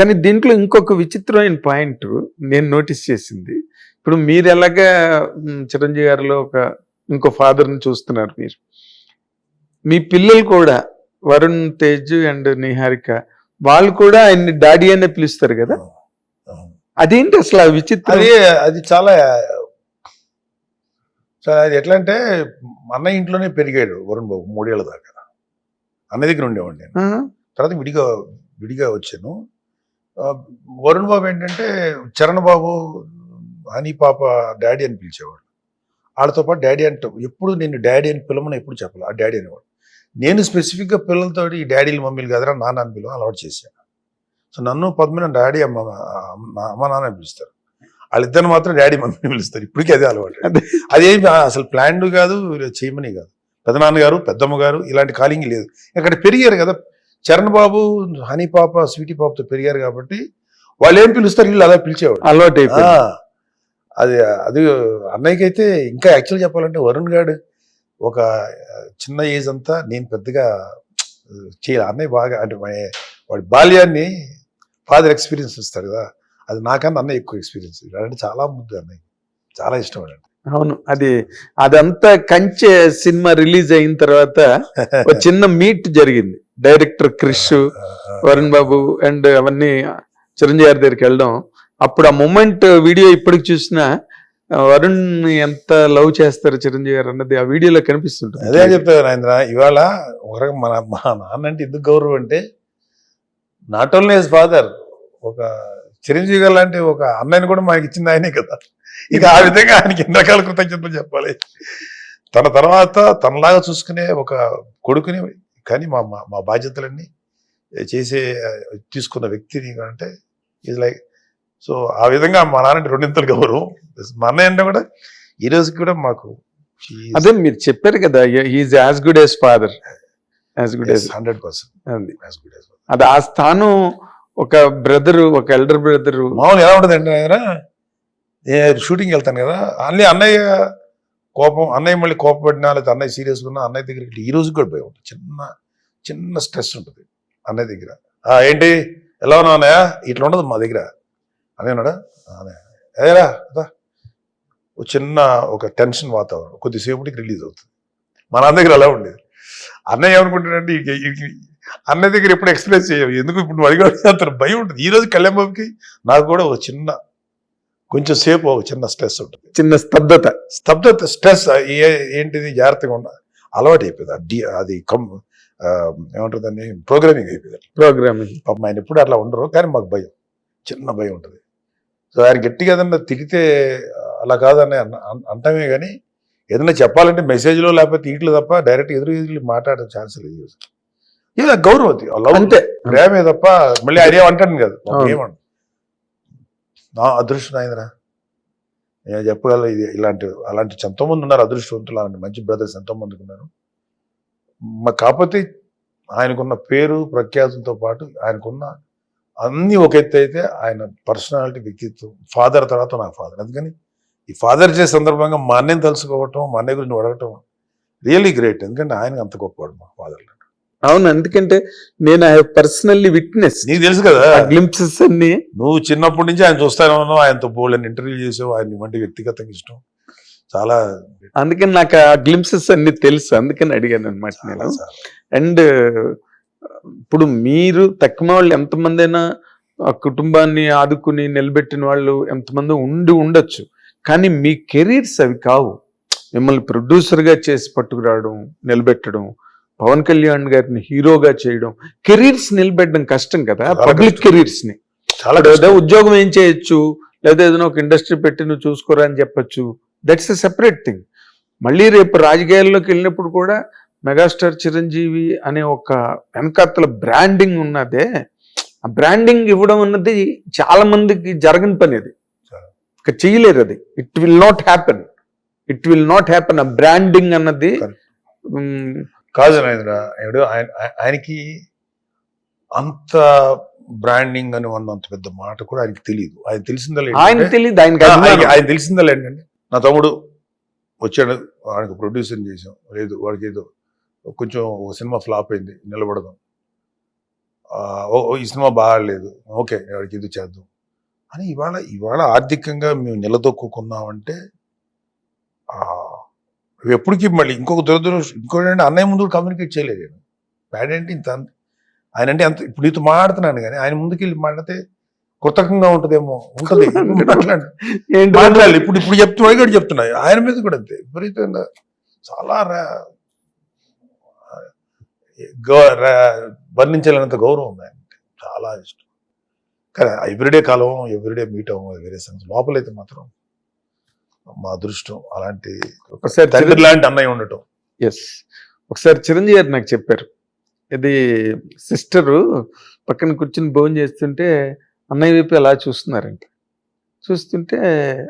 కానీ దీంట్లో ఇంకొక విచిత్రమైన పాయింట్ నేను నోటీస్ చేసింది. ఇప్పుడు మీరు ఎలాగా చిరంజీవి గారిలో ఒక ఇంకో ఫాదర్ని చూస్తున్నారు మీరు? మీ పిల్లలు కూడా వరుణ్ తేజ్ అండ్ నిహారిక వాళ్ళు కూడా ఆయన్ని డాడీ అనే పిలుస్తారు కదా? అదేంటి అసలు విచిత్రం? అది అది చాలా అది ఎట్లా అంటే అన్న ఇంట్లోనే పెరిగాడు వరుణ్ బాబు మూడేళ్ళ దాకా. అన్న దగ్గర ఉండేవాడిని నేను. తర్వాత విడిగా విడిగా వచ్చాను. వరుణ్ బాబు ఏంటంటే చరణ్ బాబు హనీ పాప డాడీ అని పిలిచేవాడు. వాళ్ళతో పాటు డాడీ అంటే ఎప్పుడు నేను డాడీ అని పిలవను ఎప్పుడు చెప్పాలి ఆ డాడీ అనేవాడు. నేను స్పెసిఫిక్గా పిల్లలతో ఈ డాడీలు మమ్మీలు కదరా నాన్న అని పిలువ అలవాటు చేశాను సో నన్ను పద్మిన డాడీ అమ్మ అమ్మ అమ్మ నాన్న అని పిలుస్తారు. వాళ్ళిద్దరిని మాత్రం డాడీ మమ్మీని పిలుస్తారు. ఇప్పటికీ అదే అలవాటు. అదే. అదేమి అసలు ప్లాన్డ్ కాదు చేయమని కాదు. పెదనాన్నగారు పెద్దమ్మ గారు ఇలాంటి కాలింగ్ లేదు. అక్కడ పెరిగారు కదా చరణ్ బాబు హనీ పాప స్వీటీ పాపతో పెరిగారు కాబట్టి వాళ్ళు ఏం పిలుస్తారు? వీళ్ళు అలా పిలిచేవాడు అలవాటు అది అది అన్నయ్యకి అయితే ఇంకా యాక్చువల్ చెప్పాలంటే వరుణ్ గారు ఒక చిన్న ఏజ్ అంతా నేను పెద్దగా చేయాలి. అన్నయ్య బాగా అంటే వాడి బాల్యాన్ని ఫాదర్ ఎక్స్పీరియన్స్ ఇస్తాడు కదా. అది నాకన్నా అన్నయ్య ఎక్కువ ఎక్స్పీరియన్స్. అంటే చాలా ముద్దు అన్నయ్య. చాలా ఇష్టం వాడు అవును అది అదంతా కంచె సినిమా రిలీజ్ అయిన తర్వాత ఒక చిన్న మీట్ జరిగింది. Director Krish Varun Babu and అవన్నీ చిరంజీవి గారి దగ్గరికి వెళ్ళడం. అప్పుడు ఆ మూమెంట్ వీడియో ఇప్పటికి చూసినా వరుణ్ ఎంత లవ్ చేస్తారు చిరంజీవి గారు అన్నది ఆ వీడియోలో కనిపిస్తుంటుంది. అదే చెప్తాను రాజేంద్ర ఇవాళ ఒక మన మా నాన్న అంటే ఎందుకు గౌరవం అంటే నాట్ ఓన్లీ హిస్ ఫాదర్ ఒక చిరంజీవి గారు లాంటి ఒక అన్నయ్యని కూడా మనకి ఇచ్చింది ఆయనే కదా. ఇక ఆ విధంగా ఆయనకి ఎన్ని రకాల కృతజ్ఞతలు చెప్పాలి. తన తర్వాత తనలాగా చూసుకునే ఒక కొడుకుని కానీ మా మా- బాధ్యతలన్నీ చేసే తీసుకున్న వ్యక్తిని అంటే ఇది లైక్ సో ఆ విధంగా మా నాన్న రెండింతలు గౌరవం. మా అన్నయ్య అంటే కూడా ఈ రోజుకి కూడా మాకు అదే మీరు చెప్పారు కదా is as good as father as good as hundred percent అది. ఆ స్థానం ఒక బ్రదర్ ఒక ఎల్డర్ బ్రదర్ మామూలు ఎలా ఉంటుంది అంటే ఆయన షూటింగ్ వెళ్తాను కదా అన్నీ అన్నయ్య కోపం అన్నయ్య మళ్ళీ కోపపడినా లేదా అన్నయ్య సీరియస్గా ఉన్నా అన్నయ్య దగ్గరికి ఈ రోజు కూడా భయం ఉంటుంది. చిన్న చిన్న స్ట్రెస్ ఉంటుంది అన్నయ్య దగ్గర. ఏంటి? ఎలా ఉన్నావు అన్నయ్య? ఇట్లా ఉండదు మా దగ్గర. అన్నయ్య ఉన్నాడా "ఆ, అన్నయ్య ఏరా చిన్న ఒక టెన్షన్ వాతావరణం. కొద్దిసేపటికి రిలీజ్ అవుతుంది. మా నాన్న దగ్గర అలా ఉండేది. అన్నయ్య ఏమనుకుంటాడంటే అన్నయ్య దగ్గర ఎప్పుడు ఎక్స్ప్రెస్ చేయవు. ఎందుకు ఇప్పుడు నువ్వు అడిగాడు అంత భయం ఉంటుంది. ఈరోజు కళ్యాణ్ బాబుకి నాకు కూడా ఒక చిన్న కొంచెం సేపు ఒక చిన్న స్ట్రెస్ ఉంటుంది. చిన్న స్తబ్దత. స్తబ్దత స్ట్రెస్ ఏంటిది జాగ్రత్తగా ఉండ అలవాటు అయిపోయింది అది అది కం ఆ, ఏమంటారు దాన్ని? ప్రోగ్రామింగ్ అయిపోయింది. ప్రోగ్రామింగ్ పాపం ఆయన ఎప్పుడు అట్లా ఉండరు కానీ మాకు భయం. చిన్న భయం ఉంటుంది. సో ఆయన గట్టిగా ఏదన్నా తిడితే అలా కాదని అంటామే కానీ ఏదైనా చెప్పాలంటే మెసేజ్లో లేకపోతే ఇట్లు తప్ప డైరెక్ట్ ఎదురు ఎదురు మాట్లాడే ఛాన్స్ లేదు. ఇది గౌరవం అది. అంతే. ప్రేమే తప్ప మళ్ళీ ఆయన ఏమంటాను కదా. ఏమంటాను నా అదృష్టం ఆయనరా నేను చెప్పగల ఇది ఇలాంటి అలాంటి ఎంతోమంది ఉన్నారు అదృష్టవంతులు అలాంటి మంచి బ్రదర్స్ ఎంతోమంది ఉన్నారు. మా కాకపోతే ఆయనకున్న పేరు ప్రఖ్యాతులతో పాటు ఆయనకున్న అన్ని ఒక ఎత్తు అయితే ఆయన పర్సనాలిటీ వ్యక్తిత్వం ఫాదర్ తర్వాత నా ఫాదర్. అందుకని ఈ ఫాదర్ చేసే సందర్భంగా మా అన్నయ్యని తెలుసుకోవటం మా అన్నయ్య గురించి అడగటం రియల్లీ గ్రేట్. ఎందుకంటే ఆయన అంత గొప్పవాడు మా ఫాదర్లు అవును ఎందుకంటే నేను ఐ పర్సనల్లీ విట్నెస్ నీకు తెలుసు కదా. గ్లింప్సెస్ అన్ని. నువ్వు చిన్నప్పటి నుంచి ఆయన చూస్తానే ఆయనతో బోల్డ్ ఇంటర్వ్యూ చేసావు ఆయన వంటి వ్యక్తిగతంగా ఇష్టం. చాలా అందుకని నాకు ఆ గ్లింప్సెస్ అన్ని తెలుసు అందుకని అడిగాను అనమాట నేను. అండ్ ఇప్పుడు మీరు తక్కువ వాళ్ళు ఎంతమంది అయినా ఆ కుటుంబాన్ని ఆదుకుని నిలబెట్టిన వాళ్ళు ఎంతమంది ఉండి ఉండొచ్చు. కానీ మీ కెరీర్స్ అవి కావు. మిమ్మల్ని producer గా చేసి పట్టుకురావడం నిలబెట్టడం పవన్ కళ్యాణ్ గారిని హీరోగా చేయడం కెరీర్స్ నిలబెట్టడం కష్టం కదా పబ్లిక్. కెరీర్స్ని చాలా. ఉద్యోగం ఏం చేయొచ్చు? లేదా ఏదైనా ఒక ఇండస్ట్రీ పెట్టి నువ్వు చూసుకోరా అని చెప్పొచ్చు. దట్స్ ఎ సెపరేట్ థింగ్ మళ్ళీ రేపు రాజకీయాల్లోకి వెళ్ళినప్పుడు కూడా మెగాస్టార్ చిరంజీవి అనే ఒక వెనకాతల బ్రాండింగ్ ఉన్నదే. ఆ బ్రాండింగ్ ఇవ్వడం అన్నది చాలా మందికి జరగని పని అది. చేయలేరు అది. It will not happen it will not happen ఆ బ్రాండింగ్ అన్నది కాదు నరేంద్ర ఎవడు ఆయన ఆయ- ఆయనకి అంత బ్రాండింగ్ అని అన్నంత పెద్ద మాట కూడా ఆయనకి తెలియదు ఆయన తెలిసిందల్లా ఆయన తెలియదు ఆయనకి అభిమానం. ఆయన ఆయన తెలిసిందల్లా ఏంటంటే నా తమ్ముడు వచ్చాడు వాడికి ప్రొడ్యూసర్ చేసాం లేదు వాడికి ఏదో కొంచెం ఒక సినిమా ఫ్లాప్ అయింది నిలబడదాం. ఈ సినిమా బాగాలేదు. ఓకే వాడికి ఇది చేద్దాం. అని ఇవాళ ఇవాళ ఆర్థికంగా మేము నిలదొక్కున్నామంటే ఎప్పటికీ మళ్ళీ ఇంకొక దురదృష్టం ఇంకోటి అంటే అన్నయ్య ముందు కమ్యూనికేట్ చేయలేదు నేను. బ్యాడ్ ఏంటి ఇంత అంత- ఆయన అంటే అంత ఇప్పుడు నీతో మాట్లాడుతున్నాను కానీ ఆయన ముందుకు వెళ్ళి మాట్లాడితే కృతకంగా ఉంటుందేమో ఉంటుంది. మాట్లాడాలి ఇప్పుడు ఇప్పుడు చెప్తున్నా కూడా చెప్తున్నా. ఆయన మీద కూడా అంతే. విపరీతంగా చాలా వర్ణించలేనంత గౌరవం ఉంది ఆయన. చాలా ఇష్టం. కానీ ఎవ్రీడే కాలం ఎవ్రీడే మీట్ అవ్వం వేరే సంగతి. లోపలైతే మాత్రం మా అదృష్టం అలాంటి ఒకసారి తండ్రి లాంటి అన్నయ్య ఉండటం. ఎస్ ఒకసారి చిరంజీవి గారు నాకు చెప్పారు. ఇది సిస్టరు పక్కన కూర్చుని భోజనం చేస్తుంటే అన్నయ్య వైపు అలా చూస్తున్నారంట. చూస్తుంటే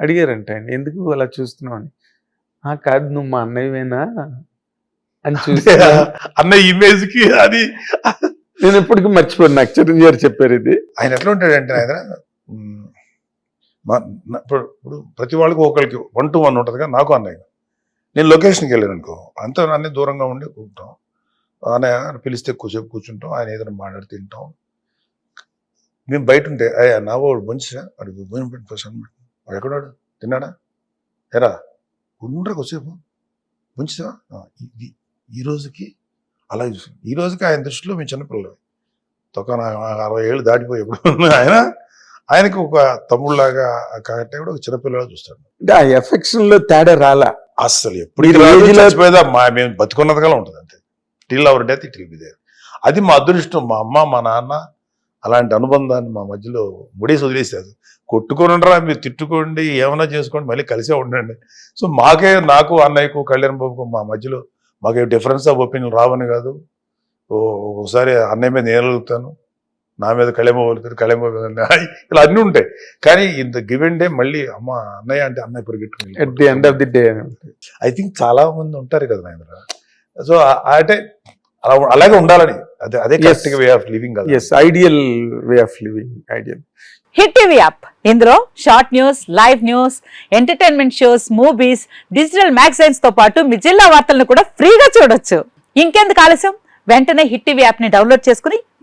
అడిగారంట ఆయన ఎందుకు అలా చూస్తున్నావు? అని. "ఆ, కాదు నువ్వు మా అన్నయ్యవేనా అని చూస్తే అన్నయ్య ఇమేజ్కి అది. నేను ఎప్పటికీ మర్చిపోయాను నాకు చిరంజీవి గారు చెప్పారు ఇది. ఆయన ఎట్లా ఉంటాడంటే ఆయన ఇప్పుడు ఇప్పుడు ప్రతి వాళ్ళకి ఒకరికి వన్ టు వన్ ఉంటుందిగా నాకు అన్నయ్య. నేను లొకేషన్కి వెళ్ళాను అనుకో అంతా అన్నీ దూరంగా ఉండి కూర్చుంటాం. ఆయన పిలిస్తే కొద్దిసేపు కూర్చుంటాం ఆయన ఏదైనా మాట్లాడి తింటాం. మేము బయట ఉంటే అయ్యా నా వాడు మంచిగా అడుగు భోజనం పెట్టి ఫస్ట్ అనమాట వాడు ఎక్కడాడు తిన్నాడా? ఎరా ఉండరా కొద్దిసేపు. మంచిదా ఇది ఈ రోజుకి అలా చూసి ఈ రోజుకి ఆయన దృష్టిలో మేము చిన్నపిల్లలు తొక్క నా అరవై ఏళ్ళు దాటిపోయి ఎప్పుడు ఆయన? ఆయనకి ఒక తమ్ముళ్ళలాగా కాబట్టి కూడా ఒక చిన్నపిల్లగా చూస్తాడు. అంటే ఆ ఎఫెక్షన్లో తేడా రాలా? అస్సలు ఎప్పుడు మేము బతుకున్నదిగా ఉంటుంది అంతే. Till our death till be there అది మా అదృష్టం. మా అమ్మ మా నాన్న అలాంటి అనుబంధాన్ని మా మధ్యలో ముడేసి వదిలేసారు కొట్టుకొని ఉండరా మీరు తిట్టుకోండి ఏమైనా చేసుకోండి మళ్ళీ కలిసే ఉండండి. సో మాకే నాకు అన్నయ్యకు కళ్యాణ్ బాబుకు మా మధ్యలో మాకే డిఫరెన్స్ ఆఫ్ ఒపీనియన్ రావని కాదు. ఒకసారి అన్నయ్య మీద నేను నా మీద కళ్యాణ్ వెళ్తారు కళ్యాణ్ ఇలా అన్నీ ఉంటాయి. కానీ ఇంత గివెన్ డే మళ్ళీ అమ్మ అన్నయ్య అంటే అన్నయ్య పరిగెట్టుకుని at the end of the day I think చాలా మంది ఉంటారు కదా నాయన సో అంటే అలా అలాగే ఉండాలని. అదే అదే Yes. Correct way of living కదా. Yes ideal way of living ideal Hit TV app ఇందులో short news live news entertainment shows movies digital మ్యాగజైన్స్తో పాటు మీ జిల్లా వార్తలను కూడా ఫ్రీగా చూడొచ్చు. ఇంకెందుకు ఆలస్యం? వెంటనే హిట్ టీవీ యాప్ని డౌన్లోడ్ చేసుకుని